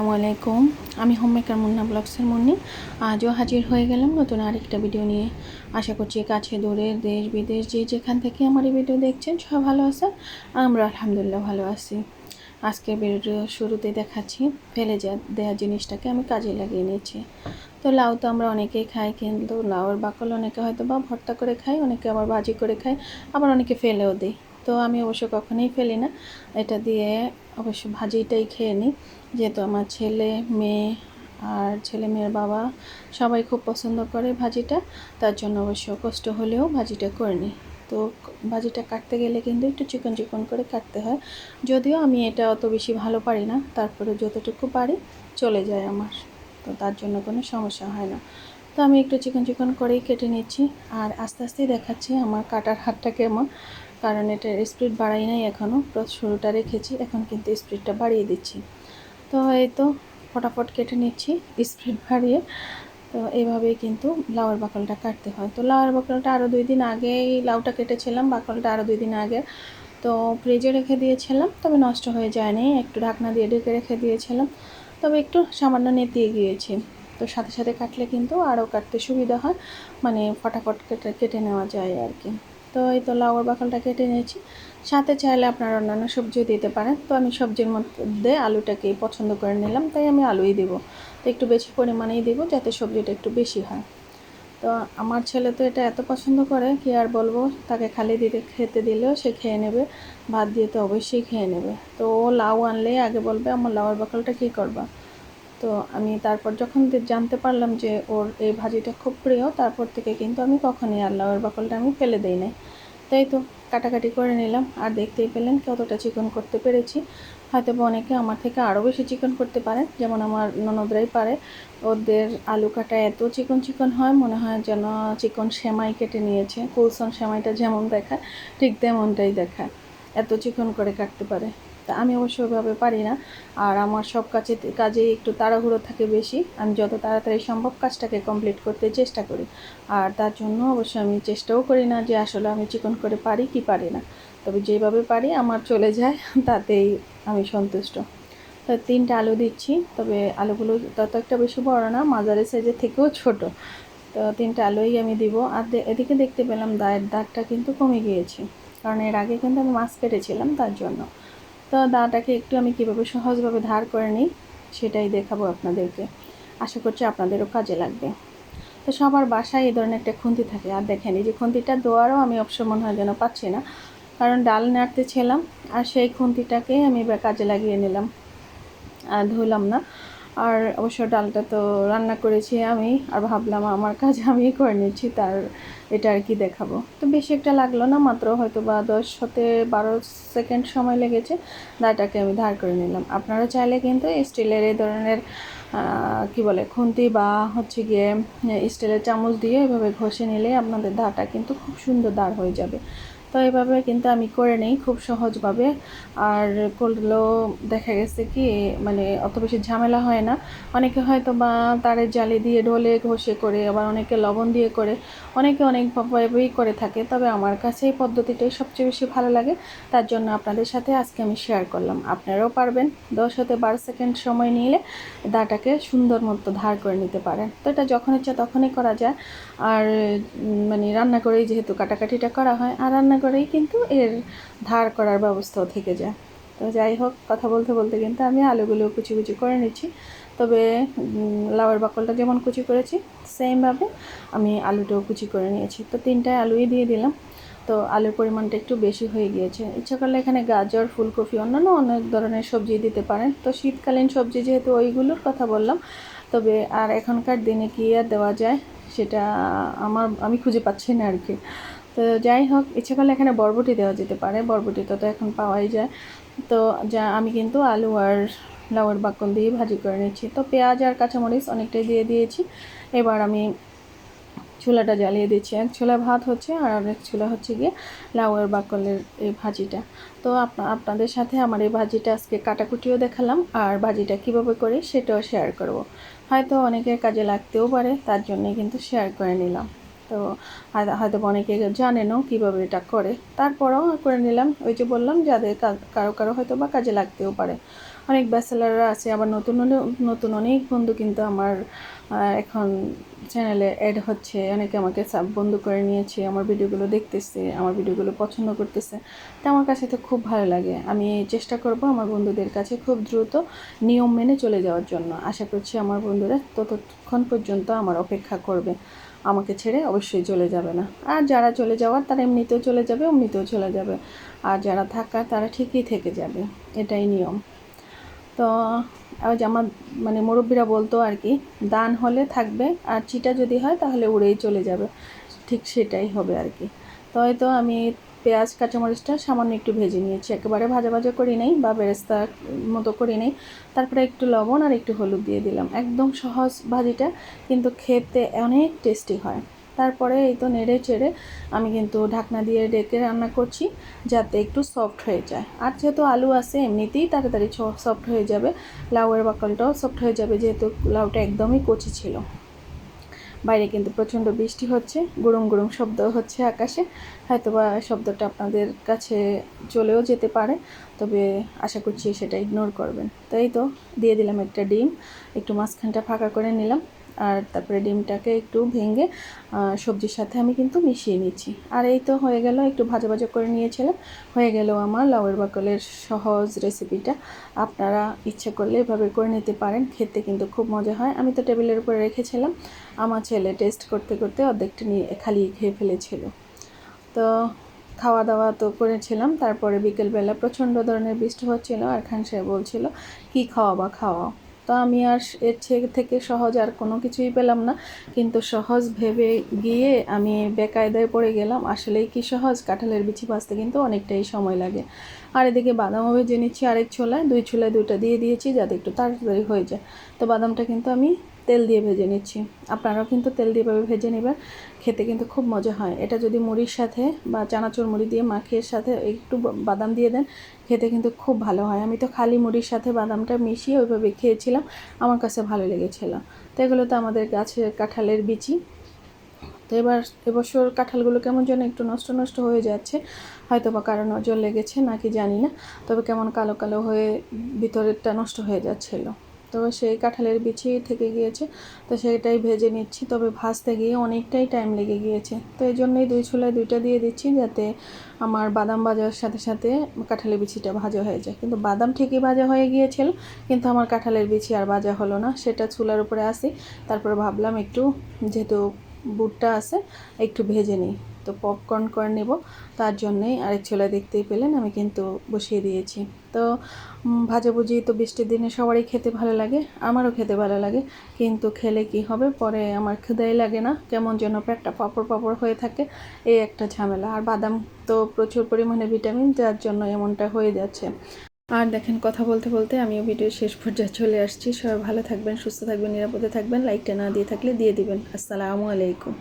আসসালামু আলাইকুম। আমি হোমমেকার মুন্না ব্লগসের মুন্নি। আজও হাজির হয়ে গেলাম নতুন আরেকটা ভিডিও নিয়ে। আশা করছি কাছে দূরে দেশ, বিদেশ, যে যেখান থেকে আমার এই ভিডিও দেখছেন সব ভালো আছে আমরা আলহামদুলিল্লাহ ভালো আছি। আজকের ভিডিও শুরুতে দেখাচ্ছি। ফেলে যা দেওয়া জিনিসটাকে আমি কাজে লাগিয়ে নিয়েছি। তো লাউ তো আমরা অনেকেই খাই, কিন্তু লাউয়ের বাকল অনেকে হয়তো বা ভর্তা করে খাই অনেকে আবার ভাজি করে খাই আবার অনেকে ফেলেও দিই তো আমি অবশ্য কখনোই ফেলি না। এটা দিয়ে অবশ্য ভাজিটাই খেয়ে নিই। যেহেতু আমার ছেলে, মেয়ে আর ছেলে মেয়ের বাবা সবাই খুব পছন্দ করে ভাজিটা, তার জন্য অবশ্য কষ্ট হলেও ভাজিটা করে নিই। তো ভাজিটা কাটতে গেলে কিন্তু একটু চিকন চিকন করে কাটতে হয়। যদিও আমি এটা অত বেশি ভালো পারি না তারপরে যতটুকু পারি চলে যায় আমার। তো তার জন্য কোনো সমস্যা হয় না। তো আমি একটু চিকন চিকন করেই কেটে নিচ্ছি। আর আস্তে আস্তেই দেখাচ্ছি আমার কাটার হাতটা কেমন। কারণ এটার স্পিড বাড়াই নাই এখনও শুরুটা রেখেছি, এখন কিন্তু স্পিডটা বাড়িয়ে দিচ্ছি। তো এই তো ফটাফট কেটে নিচ্ছি স্পিড বাড়িয়ে। তো এইভাবেই কিন্তু লাউয়ের বাকলটা কাটতে হয়। তো লাউয়ের বাকলটা আরও দুই দিন আগেই লাউটা কেটেছিলাম, বাকলটা আরও দুই দিন আগে। তো ফ্রিজে রেখে দিয়েছিলাম, তবে নষ্ট হয়ে যায়নি, একটু ঢাকনা দিয়ে ঢেকে রেখে দিয়েছিলাম। তবে একটু সামান্য নেতিয়ে গিয়েছি। তো সাথে সাথে কাটলে কিন্তু আরও কাটতে সুবিধা হয় মানে ফটাফট কেটে কেটে নেওয়া যায় আর কি। তো এই তো লাউর বাকলটা কেটে নিয়েছি। সাথে চাইলে আপনারা অন্যান্য সবজিও দিতে পারেন। তো আমি সবজির মধ্যে আলুটাকেই পছন্দ করে নিলাম, তাই আমি আলুই দেবো। তো একটু বেশি পরিমাণেই দেবো যাতে সবজিটা একটু বেশি হয়। তো আমার ছেলে তো এটা এত পছন্দ করে কি আর বলব, তাকে খালি দিতে, খেতে দিলেও সে খেয়ে নেবে, ভাত দিয়ে তো অবশ্যই খেয়ে নেবে। তো ও লাউ আনলেই আগে বলবে, আমার লাউয়ের বাকলটা কী করবা? তো আমি তারপর যখন জানতে পারলাম যে ওর এই ভাজিটা খুব প্রিয়, তারপর থেকে কিন্তু আমি কখনই আর লাউয়ের বাকলটা আমি ফেলে দিই নাই। তাই তো কাটাকাটি করে নিলাম। আর দেখতেই পেলেন কতটা চিকন করতে পেরেছি। হয়তো অনেকে আমার থেকে আরও বেশি চিকন করতে পারেন। যেমন আমার ননদরাই পারে। ওদের আলু কাটা এত চিকন চিকন হয়, মনে হয় যেন চিকন সেমাই কেটে নিয়েছে। কুলসন সেমাইটা যেমন দেখায়, ঠিক তেমনটাই দেখায়। এত চিকন করে কাটতে পারে। তা আমি অবশ্য ওইভাবে পারি না। আর আমার সব কাজে কাজেই একটু তাড়াহুড়ো থাকে বেশি। আমি যত তাড়াতাড়ি সম্ভব কাজটাকে কমপ্লিট করতে চেষ্টা করি। আর তার জন্য অবশ্য আমি চেষ্টাও করি না যে আসলে আমি চিকন করে পারি কি পারি না। তবে যেভাবে পারি আমার চলে যায়, তাতেই আমি সন্তুষ্ট। তো তিনটা আলু দিচ্ছি, তবে আলুগুলো তত একটা বেশি বড় না মাজারের সাইজের থেকেও ছোট। তো তিনটা আলুই আমি দিব। আর এদিকে দেখতে পেলাম দায়ের দাগটা কিন্তু কমে গিয়েছে। কারণ এর আগে কিন্তু আমি মাছ কেটেছিলাম তার জন্য। তো দাটাকে একটু আমি কীভাবে সহজভাবে ধার করে নিই, সেটাই দেখাবো আপনাদেরকে। আশা করছি আপনাদেরও কাজে লাগবে। তো সবার বাসায় এই ধরনের একটা খুন্তি থাকে। আর দেখেন, এই যে খুন্তিটা দোয়ারও আমি অবশ্য মনে হয় যেন পাচ্ছি না, কারণ ডাল নাড়তে ছিলাম, আর সেই খুন্তিটাকে আমি কাজে লাগিয়ে নিলাম। আর ধুলাম না। আর অবশ্য ডালটা তো রান্না করেছি আমি, আর ভাবলাম আমার কাজ আমি করে নিচ্ছি, তার এটা আর কি দেখাবো। তো বেশি একটা লাগল না, মাত্র হয়তো বা দশ হতে বারো সেকেন্ড সময় লেগেছে দাটাকে আমি ধার করে নিলাম। আপনারা চাইলে কিন্তু স্টিলের এই ধরনের কি বলে, খুন্তি বা হচ্ছে গিয়ে স্টিলের চামচ দিয়ে এভাবে ঘষে নিলে আপনাদের দাটা কিন্তু খুব সুন্দর দাঁড় হয়ে যাবে। তো এইভাবে কিন্তু আমি করে নেই খুব সহজভাবে। আর করলেও দেখা গেছে কি মানে অত বেশি ঝামেলা হয় না। অনেকে হয়তো বা তারের জালি দিয়ে, ঢোলে ঘষে করে, আবার অনেকে লবণ দিয়ে করে, অনেকে অনেকভাবেই করে থাকে। তবে আমার কাছে এই পদ্ধতিটাই সবচেয়ে বেশি ভালো লাগে। তার জন্য আপনাদের সাথে আজকে আমি শেয়ার করলাম। আপনারাও পারবেন দশ হতে বারো সেকেন্ড সময় নিলে দাটাকে সুন্দর মতো ধার করে নিতে পারেন। তো এটা যখন ইচ্ছা তখনই করা যায়। আর মানে রান্না করেই যেহেতু কাটাকাটিটা করা হয়, আর রান্না করেই কিন্তু এর ধার করার ব্যবস্থাও থেকে যায়। তো যাই হোক, কথা বলতে বলতে কিন্তু আমি আলুগুলো কুচি কুচি করে নিচ্ছি। তবে লাউয়ের বাকলটা যেমন কুচি করেছি, সেমভাবে আমি আলুটাও কুচি করে নিয়েছি। তো তিনটায় আলুই দিয়ে দিলাম। তো আলুর পরিমাণটা একটু বেশি হয়ে গিয়েছে। ইচ্ছা করলে এখানে গাজর, ফুলকপি, অন্যান্য অনেক ধরনের সবজি দিতে পারেন। তো শীতকালীন সবজি যেহেতু ওইগুলোর কথা বললাম, তবে আর এখনকার দিনে কি আর দেওয়া যায়, সেটা আমার, আমি খুঁজে পাচ্ছি না আর কি। তো যাই হোক, ইচ্ছে করলে এখানে বরবটি দেওয়া যেতে পারে। বরবটি তো তো এখন পাওয়াই যায়। তো যা, আমি কিন্তু আলু আর লাউয়ের বাকল দিয়ে ভাজি করে নিচ্ছি। তো পেঁয়াজ আর কাঁচামরিচ অনেকটাই দিয়ে দিয়েছি। এবার আমি চুলাটা জ্বালিয়ে দিচ্ছি। এক ছোলা ভাত হচ্ছে আর আরেক ছোলা হচ্ছে গিয়ে লাউয়ের বাকলের এই ভাজিটা। তো আপনাদের সাথে আমার এই ভাজিটা আজকে কাটাকুটিও দেখালাম আর ভাজিটা কীভাবে করি সেটাও শেয়ার করব। হয়তো অনেকের কাজে লাগতেও পারে, তার জন্যে কিন্তু শেয়ার করে নিলাম। তো হয়তো অনেকে জানেনও কীভাবে এটা করে। তারপরেও করে নিলাম। ওই যে বললাম, যাদের কারও কারও হয়তো বা কাজে লাগতেও পারে। অনেক ব্যাচেলাররা আছে, আবার নতুন নতুন অনেক বন্ধু কিন্তু আমার এখন চ্যানেলে অ্যাড হচ্ছে। অনেকে আমাকে সাব বন্ধু করে নিয়েছে, আমার ভিডিওগুলো দেখতেছে, আমার ভিডিওগুলো পছন্দ করতেছে। তো আমার কাছে তো খুব ভালো লাগে। আমি চেষ্টা করব আমার বন্ধুদের কাছে খুব দ্রুত নিয়ম মেনে চলে যাওয়ার জন্য। আশা করছি আমার বন্ধুরা ততক্ষণ পর্যন্ত আমার অপেক্ষা করবে। আমাকে ছেড়ে অবশ্যই চলে যাবে না। আর যারা চলে যাওয়ার, তারা এমনিতেও চলে যাবে এমনিতেও চলে যাবে। আর যারা থাকার, তারা ঠিকই থেকে যাবে। এটাই নিয়ম। তো যে আমার মানে মুরব্বীরা বলতো আর কি, দান হলে থাকবে, আর চিটা যদি হয়, তাহলে উড়েই চলে যাবে। ঠিক সেটাই হবে আর কি। তো হয়তো আমি পেঁয়াজ, কাঁচামরিচটা সামান্য একটু ভেজে নিয়েছি। একেবারে ভাজা ভাজা করি নাই বা বেরেস্তা মতো করি নাই। তারপরে একটু লবণ আর একটু হলুদ দিয়ে দিলাম। একদম সহজ ভাজিটা, কিন্তু খেতে অনেক টেস্টি হয়। তারপরে এই তো নেড়ে চেড়ে আমি কিন্তু ঢাকনা দিয়ে ডেকে রান্না করছি, যাতে একটু সফট হয়ে যায়। আর যেহেতু আলু আছে, এমনিতেই তাড়াতাড়ি সফট হয়ে যাবে। লাউয়ের বাকলটাও সফট হয়ে যাবে, যেহেতু লাউটা একদমই কচি ছিল। বাইরে কিন্তু প্রচণ্ড বৃষ্টি হচ্ছে, গুড়ুম গুড়ুম শব্দ হচ্ছে আকাশে। হয়তো বা শব্দটা আপনাদের কাছে চলেও যেতে পারে, তবে আশা করছি সেটা ইগনোর করবেন। তাই তো, দিয়ে দিলাম একটা ডিম, একটু মাঝখানটা ফাঁকা করে নিলাম। আর তারপরে ডিমটাকে একটু ভেঙে সবজির সাথে আমি কিন্তু মিশিয়ে নিচ্ছি। আর এই তো হয়ে গেল, একটু ভাজা ভাজা করে নিয়েছিলাম। হয়ে গেল আমার লাউয়ের বাকলের সহজ রেসিপিটা। আপনারা ইচ্ছে করলে এভাবে করে নিতে পারেন, খেতে কিন্তু খুব মজা হয়। আমি তো টেবিলের উপরে রেখেছিলাম, আমার ছেলে টেস্ট করতে করতে অর্ধেকটা নিয়ে খালি খেয়ে ফেলেছিল। তো খাওয়া দাওয়া তো করেছিলাম, তারপরে বিকেলবেলা প্রচণ্ড ধরনের বৃষ্টি হচ্ছিল, আর খান সাহেব বলছিল, কি খাওয়াবা, খাওয়াও। তো আমি আর এর থেকে- সহজ আর কোনো কিছুই পেলাম না। কিন্তু সহজ ভেবে গিয়ে আমি বেকায়দায় পড়ে গেলাম। আসলেই কি সহজ? কাঁঠালের বিচি ভাজতে কিন্তু অনেকটাই সময় লাগে। আর এদিকে বাদাম ভেজে নিচ্ছি আরেক ছোলায়। দুই ছোলায় দুইটা দিয়ে দিয়েছি যাতে একটু তাড়াতাড়ি হয়ে যায়। তো বাদামটা কিন্তু আমি তেল দিয়ে ভেজে নিচ্ছি। আপনারাও কিন্তু তেল দিয়ে এভাবে ভেজে নেবেন, খেতে কিন্তু খুব মজা হয়। এটা যদি মুড়ির সাথে বা চানাচুর মুড়ি দিয়ে মাখিয়ে সাথে একটু বাদাম দিয়ে দেন, খেতে কিন্তু খুব ভালো হয়। আমি তো খালি মুড়ির সাথে বাদামটা মিশিয়ে ওইভাবে খেয়েছিলাম, আমার কাছে ভালো লেগেছিল। তো এগুলো তো আমাদের গাছের কাঁঠালের বিচি। তো এবার এবছর কাঁঠালগুলো কেমন যেন একটু নষ্ট নষ্ট হয়ে যাচ্ছে হয়তো বা কারও নজর লেগেছে, নাকি জানি না। তবে কেমন কালো কালো হয়ে ভিতরেরটা নষ্ট হয়ে যাচ্ছিল। তো সেই কাঁঠালের বিচি থেকে গিয়েছে, তো সেটাই ভেজে নিচ্ছি। তবে ভাজতে গিয়ে অনেকটাই টাইম লেগে গিয়েছে। তো এই জন্যই দুই ছোলায় দুইটা দিয়ে দিচ্ছি যাতে আমার বাদাম ভাজার সাথে সাথে কাঁঠালের বিচিটা ভাজা হয়ে যায়। কিন্তু বাদাম ঠিকই ভাজা হয়ে গিয়েছিল, কিন্তু আমার কাঁঠালের বিচি আর ভাজা হলো না। সেটা চুলার উপরে আসি, তারপরে ভাবলাম একটু, যেহেতু বুটটা আছে, একটু ভেজে নিই। তো পপকর্ন করে নেব। তার জন্যেই আরেক ছোলা দেখতেই পেলেন, আমি কিন্তু বসিয়ে দিয়েছি। তো ভাজাভুজি তো বৃষ্টির দিনে সবারই খেতে ভালো লাগে, আমারও খেতে ভালো লাগে। কিন্তু খেলে কি হবে? পরে আমার ক্ষুদাই লাগে না, কেমন যেন পেটটা পাপড় পাপড় হয়ে থাকে, এই একটা ঝামেলা। আর বাদাম তো প্রচুর পরিমাণে ভিটামিন যার জন্য এমনটা হয়ে যাচ্ছে। আর দেখেন, কথা বলতে বলতে আমিও ভিডিও শেষ পর্যায়ে চলে আসছি। সবাই ভালো থাকবেন, সুস্থ থাকবেন, নিরাপদে থাকবেন লাইকটা না দিয়ে থাকলে দিয়ে দিবেন। আসসালামু আলাইকুম।